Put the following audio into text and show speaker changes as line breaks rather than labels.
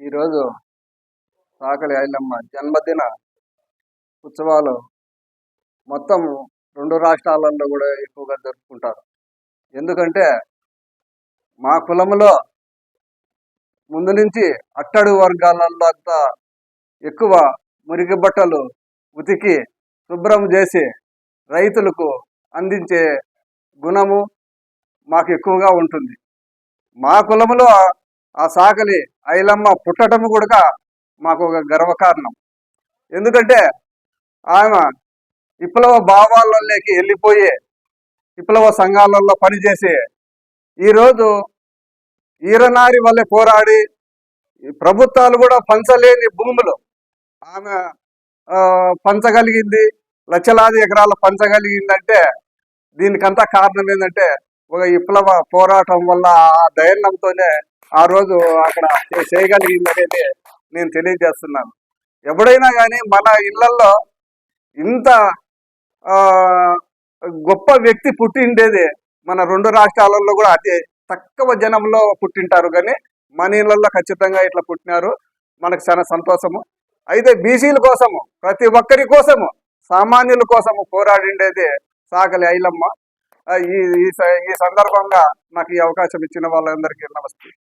ఈరోజు సాకలి ఐలమ్మ జన్మదిన ఉత్సవాలు మొత్తం రెండు రాష్ట్రాలలో కూడా ఎక్కువగా జరుపుకుంటారు. ఎందుకంటే మా కులంలో ముందు నుంచి అట్టడు వర్గాలలో అంతా ఎక్కువ మురికి బట్టలు ఉతికి శుభ్రం చేసి రైతులకు అందించే గుణము మాకు ఎక్కువగా ఉంటుంది. మా కులంలో ఆ సాకలి ఐలమ్మ పుట్టడం కూడా మాకు ఒక గర్వకారణం. ఎందుకంటే ఆమె విప్లవ భావాలలోకి వెళ్ళిపోయి విప్లవ సంఘాలలో పనిచేసి ఈరోజు ఈరనారి వల్లే పోరాడి ఈ ప్రభుత్వాలు కూడా పంచలేని భూములు ఆమె పంచగలిగింది. లక్షలాది ఎకరాలు పంచగలిగిందంటే దీనికంతా కారణం ఏంటంటే ఒక విప్లవ పోరాటం వల్ల ఆ దైర్యంతోనే ఆ రోజు అక్కడ చేయగలిగిందనేది నేను తెలియజేస్తున్నాను. ఎప్పుడైనా కానీ మన ఇళ్ళలో ఇంత గొప్ప వ్యక్తి పుట్టిండేది మన రెండు రాష్ట్రాలలో కూడా అతి తక్కువ జనంలో పుట్టింటారు కానీ మన ఇళ్ళలో ఖచ్చితంగా ఇట్లా పుట్టినారు. మనకు చాలా సంతోషము. అయితే బీసీల కోసము ప్రతి ఒక్కరి కోసము సామాన్యుల కోసము పోరాడిండేది సాకలి ఐలమ్మ. ఈ ఈ స- ఈ సందర్భంగా నాకు ఈ అవకాశం ఇచ్చిన వాళ్ళందరికీ నమస్తే.